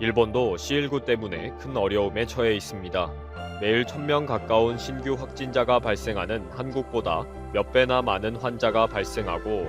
일본도 C19 때문에 큰 어려움에 처해 있습니다. 매일 1000명 가까운 신규 확진자가 발생하는 한국보다 몇 배나 많은 환자가 발생하고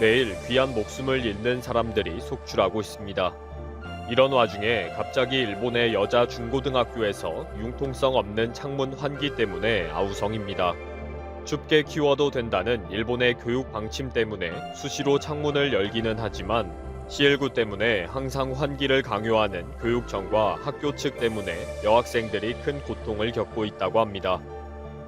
매일 귀한 목숨을 잃는 사람들이 속출하고 있습니다. 이런 와중에 갑자기 일본의 여자 중고등학교에서 융통성 없는 창문 환기 때문에 아우성입니다. 춥게 키워도 된다는 일본의 교육 방침 때문에 수시로 창문을 열기는 하지만 C19 때문에 항상 환기를 강요하는 교육청과 학교 측 때문에 여학생들이 큰 고통을 겪고 있다고 합니다.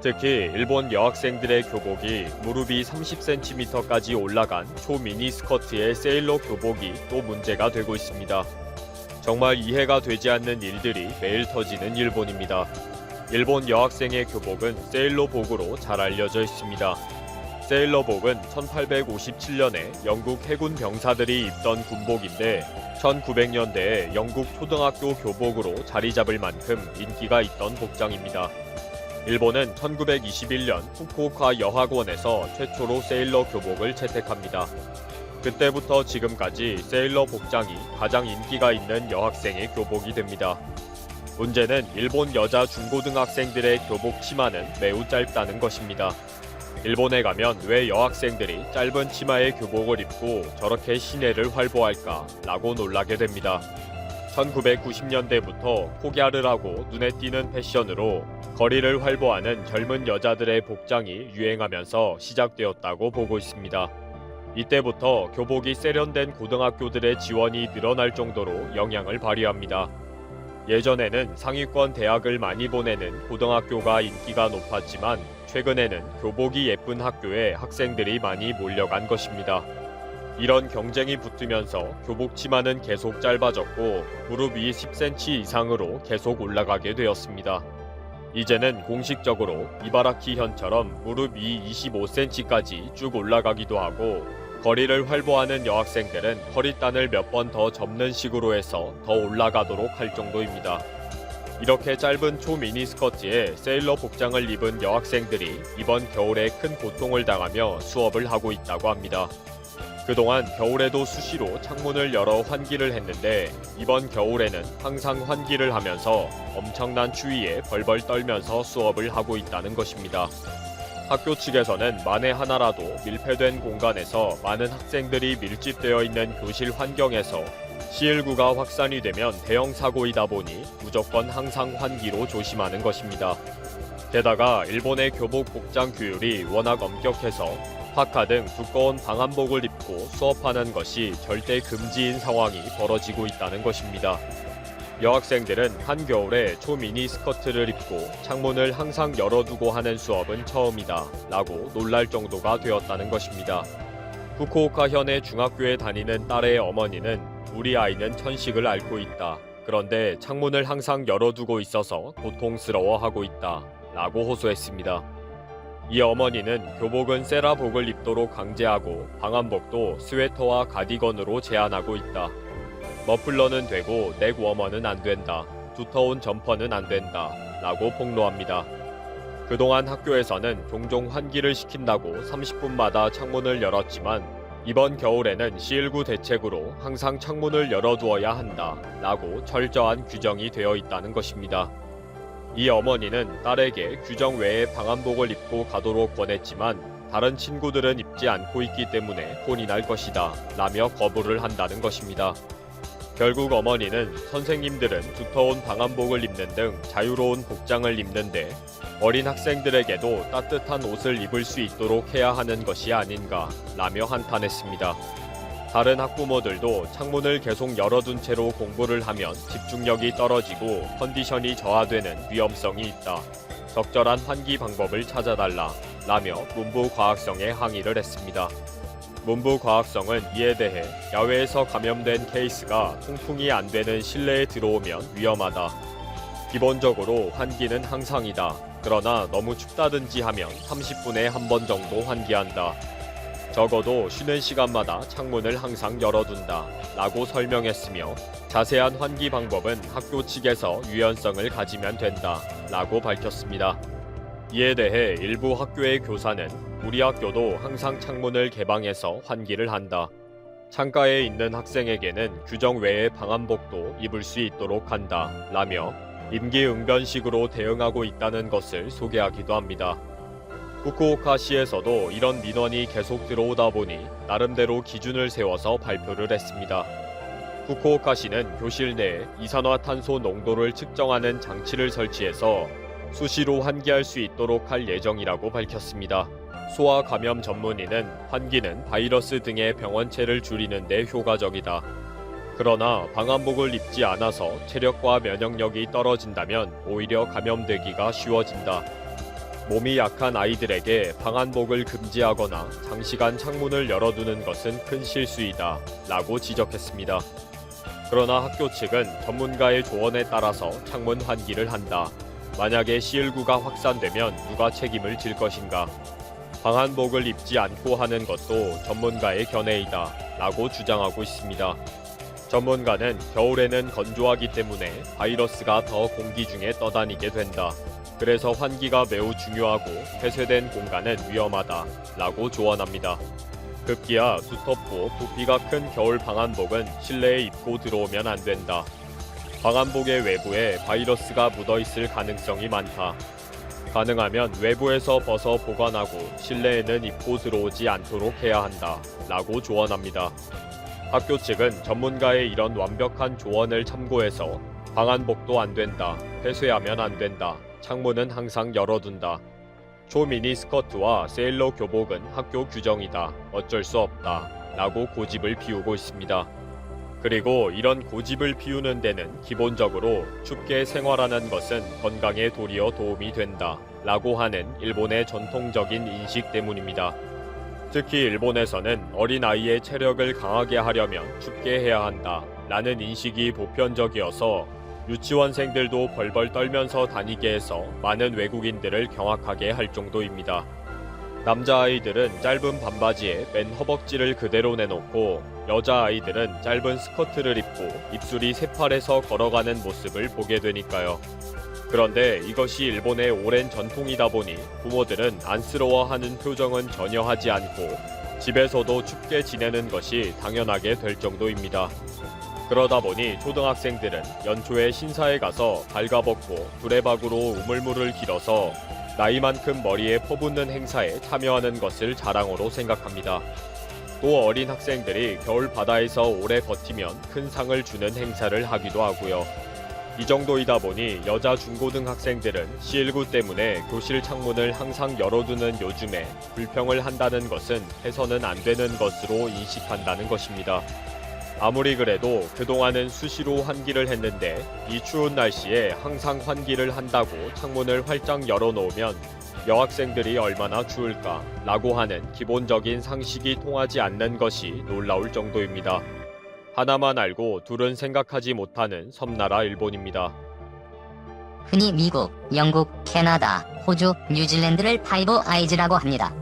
특히 일본 여학생들의 교복이 무릎이 30cm까지 올라간 초미니 스커트의 세일러 교복이 또 문제가 되고 있습니다. 정말 이해가 되지 않는 일들이 매일 터지는 일본입니다. 일본 여학생의 교복은 세일러복으로 잘 알려져 있습니다. 세일러복은 1857년에 영국 해군 병사들이 입던 군복인데 1900년대에 영국 초등학교 교복으로 자리 잡을 만큼 인기가 있던 복장입니다. 일본은 1921년 후쿠오카 여학원에서 최초로 세일러 교복을 채택합니다. 그때부터 지금까지 세일러 복장이 가장 인기가 있는 여학생의 교복이 됩니다. 문제는 일본 여자 중고등학생들의 교복 치마는 매우 짧다는 것입니다. 일본에 가면 왜 여학생들이 짧은 치마의 교복을 입고 저렇게 시내를 활보할까 라고 놀라게 됩니다. 1990년대부터 코갸르라고 눈에 띄는 패션으로 거리를 활보하는 젊은 여자들의 복장이 유행하면서 시작되었다고 보고 있습니다. 이때부터 교복이 세련된 고등학교들의 지원이 늘어날 정도로 영향을 발휘합니다. 예전에는 상위권 대학을 많이 보내는 고등학교가 인기가 높았지만 최근에는 교복이 예쁜 학교에 학생들이 많이 몰려간 것입니다. 이런 경쟁이 붙으면서 교복 치마는 계속 짧아졌고 무릎 위 10cm 이상으로 계속 올라가게 되었습니다. 이제는 공식적으로 이바라키 현처럼 무릎 위 25cm까지 쭉 올라가기도 하고 거리를 활보하는 여학생들은 허리단을 몇 번 더 접는 식으로 해서 더 올라가도록 할 정도입니다. 이렇게 짧은 초미니 스커트에 세일러 복장을 입은 여학생들이 이번 겨울에 큰 고통을 당하며 수업을 하고 있다고 합니다. 그동안 겨울에도 수시로 창문을 열어 환기를 했는데 이번 겨울에는 항상 환기를 하면서 엄청난 추위에 벌벌 떨면서 수업을 하고 있다는 것입니다. 학교 측에서는 만에 하나라도 밀폐된 공간에서 많은 학생들이 밀집되어 있는 교실 환경에서 C19가 확산이 되면 대형 사고이다 보니 무조건 항상 환기로 조심하는 것입니다. 게다가 일본의 교복 복장 규율이 워낙 엄격해서 파카 등 두꺼운 방한복을 입고 수업하는 것이 절대 금지인 상황이 벌어지고 있다는 것입니다. 여학생들은 한겨울에 초미니 스커트를 입고 창문을 항상 열어두고 하는 수업은 처음이다 라고 놀랄 정도가 되었다는 것입니다. 후쿠오카 현의 중학교에 다니는 딸의 어머니는 우리 아이는 천식을 앓고 있다. 그런데 창문을 항상 열어두고 있어서 고통스러워하고 있다. 라고 호소했습니다. 이 어머니는 교복은 세라복을 입도록 강제하고 방한복도 스웨터와 가디건으로 제한하고 있다. 머플러는 되고 넥 워머는 안 된다. 두터운 점퍼는 안 된다. 라고 폭로합니다. 그동안 학교에서는 종종 환기를 시킨다고 30분마다 창문을 열었지만 이번 겨울에는 C19 대책으로 항상 창문을 열어두어야 한다. 라고 철저한 규정이 되어 있다는 것입니다. 이 어머니는 딸에게 규정 외의 방한복을 입고 가도록 권했지만 다른 친구들은 입지 않고 있기 때문에 혼이 날 것이다. 라며 거부를 한다는 것입니다. 결국 어머니는 선생님들은 두터운 방한복을 입는 등 자유로운 복장을 입는데 어린 학생들에게도 따뜻한 옷을 입을 수 있도록 해야 하는 것이 아닌가 라며 한탄했습니다. 다른 학부모들도 창문을 계속 열어둔 채로 공부를 하면 집중력이 떨어지고 컨디션이 저하되는 위험성이 있다. 적절한 환기 방법을 찾아달라 라며 문부 과학성에 항의를 했습니다. 문부 과학성은 이에 대해 야외에서 감염된 케이스가 통풍이 안 되는 실내에 들어오면 위험하다. 기본적으로 환기는 항상이다. 그러나 너무 춥다든지 하면 30분에 한 번 정도 환기한다. 적어도 쉬는 시간마다 창문을 항상 열어둔다. 라고 설명했으며 자세한 환기 방법은 학교 측에서 유연성을 가지면 된다. 라고 밝혔습니다. 이에 대해 일부 학교의 교사는 우리 학교도 항상 창문을 개방해서 환기를 한다. 창가에 있는 학생에게는 규정 외의 방한복도 입을 수 있도록 한다 라며 임기응변식으로 대응하고 있다는 것을 소개하기도 합니다. 후쿠오카시에서도 이런 민원이 계속 들어오다 보니 나름대로 기준을 세워서 발표를 했습니다. 후쿠오카시는 교실 내에 이산화탄소 농도를 측정하는 장치를 설치해서 수시로 환기할 수 있도록 할 예정이라고 밝혔습니다. 소아 감염 전문의는 환기는 바이러스 등의 병원체를 줄이는 데 효과적이다. 그러나 방한복을 입지 않아서 체력과 면역력이 떨어진다면 오히려 감염되기가 쉬워진다. 몸이 약한 아이들에게 방한복을 금지하거나 장시간 창문을 열어두는 것은 큰 실수이다. 라고 지적했습니다. 그러나 학교 측은 전문가의 조언에 따라서 창문 환기를 한다. 만약에 시일구가 확산되면 누가 책임을 질 것인가? 방한복을 입지 않고 하는 것도 전문가의 견해이다. 라고 주장하고 있습니다. 전문가는 겨울에는 건조하기 때문에 바이러스가 더 공기 중에 떠다니게 된다. 그래서 환기가 매우 중요하고 폐쇄된 공간은 위험하다. 라고 조언합니다. 급기야 두텁고 부피가 큰 겨울 방한복은 실내에 입고 들어오면 안 된다. 방한복의 외부에 바이러스가 묻어 있을 가능성이 많다. 가능하면 외부에서 벗어 보관하고 실내에는 입고 들어오지 않도록 해야 한다. 라고 조언합니다. 학교 측은 전문가의 이런 완벽한 조언을 참고해서 방한복도 안 된다. 폐쇄하면 안 된다. 창문은 항상 열어둔다. 초미니 스커트와 세일러 교복은 학교 규정이다. 어쩔 수 없다. 라고 고집을 피우고 있습니다. 그리고 이런 고집을 피우는 데는 기본적으로 춥게 생활하는 것은 건강에 도리어 도움이 된다. 라고 하는 일본의 전통적인 인식 때문입니다. 특히 일본에서는 어린아이의 체력을 강하게 하려면 춥게 해야 한다. 라는 인식이 보편적이어서 유치원생들도 벌벌 떨면서 다니게 해서 많은 외국인들을 경악하게 할 정도입니다. 남자아이들은 짧은 반바지에 맨 허벅지를 그대로 내놓고 여자아이들은 짧은 스커트를 입고 입술이 새파래서 걸어가는 모습을 보게 되니까요. 그런데 이것이 일본의 오랜 전통이다 보니 부모들은 안쓰러워하는 표정은 전혀 하지 않고 집에서도 춥게 지내는 것이 당연하게 될 정도입니다. 그러다 보니 초등학생들은 연초에 신사에 가서 발가벗고 두레박으로 우물물을 길어서 나이만큼 머리에 퍼붓는 행사에 참여하는 것을 자랑으로 생각합니다. 또 어린 학생들이 겨울 바다에서 오래 버티면 큰 상을 주는 행사를 하기도 하고요. 이 정도이다 보니 여자 중고등 학생들은 C19 때문에 교실 창문을 항상 열어두는 요즘에 불평을 한다는 것은 해서는 안 되는 것으로 인식한다는 것입니다. 아무리 그래도 그동안은 수시로 환기를 했는데 이 추운 날씨에 항상 환기를 한다고 창문을 활짝 열어놓으면 여학생들이 얼마나 추울까 라고 하는 기본적인 상식이 통하지 않는 것이 놀라울 정도입니다. 하나만 알고 둘은 생각하지 못하는 섬나라 일본입니다. 흔히 미국, 영국, 캐나다, 호주, 뉴질랜드를 파이브 아이즈라고 합니다.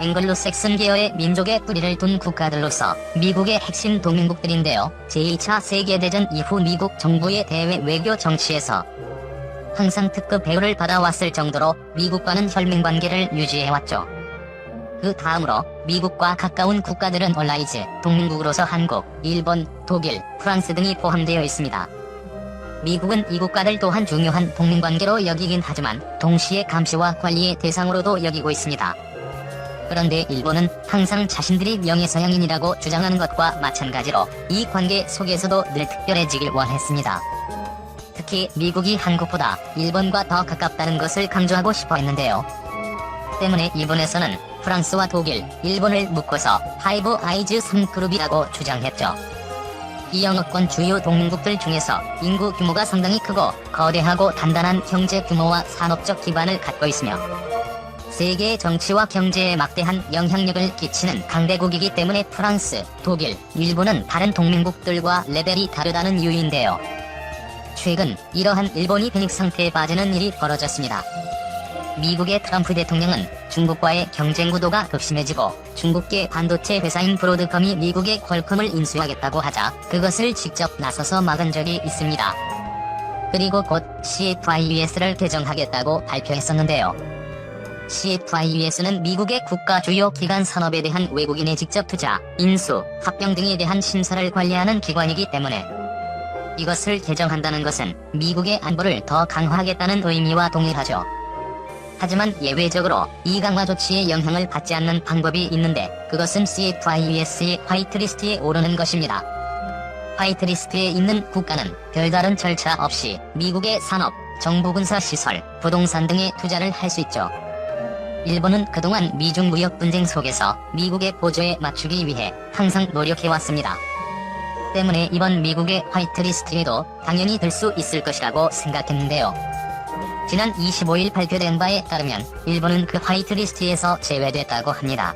앵글로색슨 계열의 민족의 뿌리를 둔 국가들로서 미국의 핵심 동맹국들인데요. 제2차 세계대전 이후 미국 정부의 대외 외교 정치에서 항상 특급 배우를 받아왔을 정도로 미국과는 혈맹 관계를 유지해왔죠. 그 다음으로 미국과 가까운 국가들은 얼라이즈, 동맹국으로서 한국, 일본, 독일, 프랑스 등이 포함되어 있습니다. 미국은 이 국가들 또한 중요한 동맹관계로 여기긴 하지만 동시에 감시와 관리의 대상으로도 여기고 있습니다. 그런데 일본은 항상 자신들이 명예서양인이라고 주장하는 것과 마찬가지로 이 관계 속에서도 늘 특별해지길 원했습니다. 특히 미국이 한국보다 일본과 더 가깝다는 것을 강조하고 싶어 했는데요. 때문에 일본에서는 프랑스와 독일, 일본을 묶어서 파이브 아이즈 3그룹이라고 주장했죠. 이 영어권 주요 동맹국들 중에서 인구 규모가 상당히 크고 거대하고 단단한 경제 규모와 산업적 기반을 갖고 있으며 세계의 정치와 경제에 막대한 영향력을 끼치는 강대국이기 때문에 프랑스, 독일, 일본은 다른 동맹국들과 레벨이 다르다는 이유인데요. 최근 이러한 일본이 패닉 상태에 빠지는 일이 벌어졌습니다. 미국의 트럼프 대통령은 중국과의 경쟁 구도가 극심해지고 중국계 반도체 회사인 브로드컴이 미국의 퀄컴을 인수하겠다고 하자 그것을 직접 나서서 막은 적이 있습니다. 그리고 곧 CFIUS를 개정하겠다고 발표했었는데요. CFIUS는 미국의 국가 주요 기관 산업에 대한 외국인의 직접 투자, 인수, 합병 등에 대한 심사를 관리하는 기관이기 때문에 이것을 개정한다는 것은 미국의 안보를 더 강화하겠다는 의미와 동일하죠. 하지만 예외적으로 이 강화 조치의 영향을 받지 않는 방법이 있는데 그것은 CFIUS의 화이트리스트에 오르는 것입니다. 화이트리스트에 있는 국가는 별다른 절차 없이 미국의 산업, 정부 군사 시설, 부동산 등에 투자를 할 수 있죠. 일본은 그동안 미중 무역 분쟁 속에서 미국의 보조에 맞추기 위해 항상 노력해왔습니다. 때문에 이번 미국의 화이트리스트에도 당연히 들 수 있을 것이라고 생각했는데요. 지난 25일 발표된 바에 따르면 일본은 그 화이트리스트에서 제외됐다고 합니다.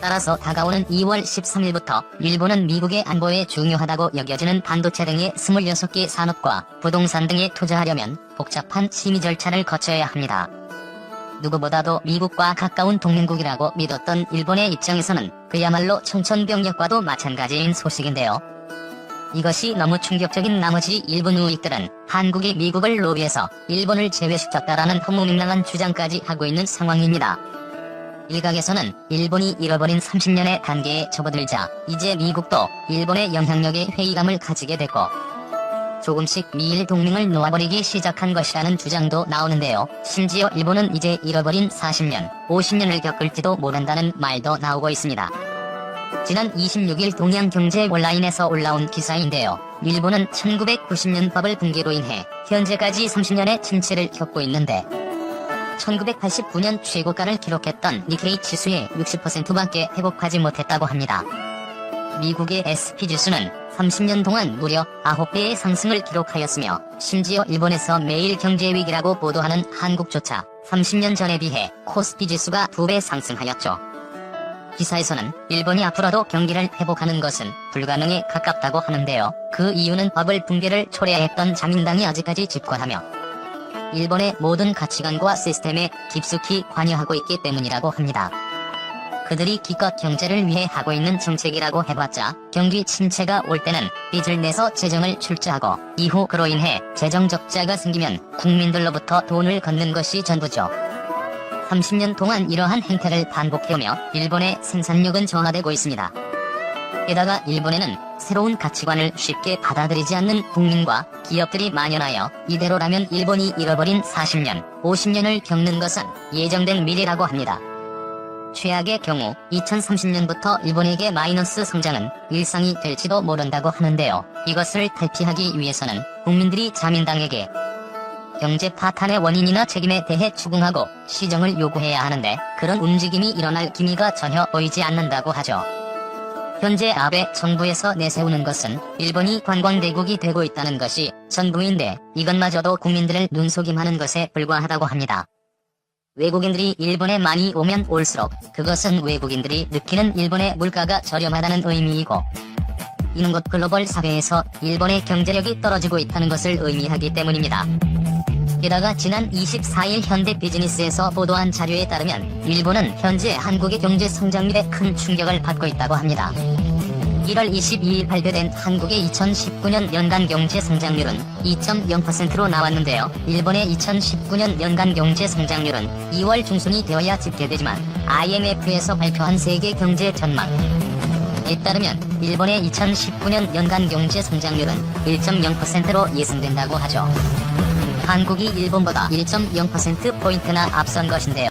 따라서 다가오는 2월 13일부터 일본은 미국의 안보에 중요하다고 여겨지는 반도체 등의 26개 산업과 부동산 등에 투자하려면 복잡한 심의 절차를 거쳐야 합니다. 누구보다도 미국과 가까운 동맹국이라고 믿었던 일본의 입장에서는 그야말로 청천벽력과도 마찬가지인 소식인데요. 이것이 너무 충격적인 나머지 일본 우익들은 한국이 미국을 로비해서 일본을 제외시켰다라는 허무맹랑한 주장까지 하고 있는 상황입니다. 일각에서는 일본이 잃어버린 30년의 단계에 접어들자 이제 미국도 일본의 영향력에 회의감을 가지게 됐고 조금씩 미일 동맹을 놓아버리기 시작한 것이라는 주장도 나오는데요. 심지어 일본은 이제 잃어버린 40년, 50년을 겪을지도 모른다는 말도 나오고 있습니다. 지난 26일 동양경제 온라인에서 올라온 기사인데요. 일본은 1990년 버블 붕괴로 인해 현재까지 30년의 침체를 겪고 있는데 1989년 최고가를 기록했던 니케이 지수의 60%밖에 회복하지 못했다고 합니다. 미국의 SP 지수는 30년 동안 무려 9배의 상승을 기록하였으며 심지어 일본에서 매일 경제위기라고 보도하는 한국조차 30년 전에 비해 코스피 지수가 2배 상승하였죠. 기사에서는 일본이 앞으로도 경기를 회복하는 것은 불가능에 가깝다고 하는데요. 그 이유는 버블 붕괴를 초래했던 자민당이 아직까지 집권하며 일본의 모든 가치관과 시스템에 깊숙이 관여하고 있기 때문이라고 합니다. 그들이 기껏 경제를 위해 하고 있는 정책이라고 해봤자 경기 침체가 올 때는 빚을 내서 재정을 출자하고 이후 그로 인해 재정 적자가 생기면 국민들로부터 돈을 걷는 것이 전부죠. 30년 동안 이러한 행태를 반복해오며 일본의 생산력은 저하되고 있습니다. 게다가 일본에는 새로운 가치관을 쉽게 받아들이지 않는 국민과 기업들이 만연하여 이대로라면 일본이 잃어버린 40년, 50년을 겪는 것은 예정된 미래라고 합니다. 최악의 경우 2030년부터 일본에게 마이너스 성장은 일상이 될지도 모른다고 하는데요. 이것을 탈피하기 위해서는 국민들이 자민당에게 경제 파탄의 원인이나 책임에 대해 추궁하고 시정을 요구해야 하는데 그런 움직임이 일어날 기미가 전혀 보이지 않는다고 하죠. 현재 아베 정부에서 내세우는 것은 일본이 관광대국이 되고 있다는 것이 전부인데 이것마저도 국민들을 눈속임하는 것에 불과하다고 합니다. 외국인들이 일본에 많이 오면 올수록 그것은 외국인들이 느끼는 일본의 물가가 저렴하다는 의미이고 이는 곧 글로벌 사회에서 일본의 경제력이 떨어지고 있다는 것을 의미하기 때문입니다. 게다가 지난 24일 현대 비즈니스에서 보도한 자료에 따르면 일본은 현재 한국의 경제 성장률에 큰 충격을 받고 있다고 합니다. 1월 22일 발표된 한국의 2019년 연간 경제 성장률은 2.0%로 나왔는데요. 일본의 2019년 연간 경제 성장률은 2월 중순이 되어야 집계되지만 IMF에서 발표한 세계 경제 전망 에 따르면 일본의 2019년 연간 경제 성장률은 1.0%로 예상된다고 하죠. 한국이 일본보다 1.0%포인트나 앞선 것인데요.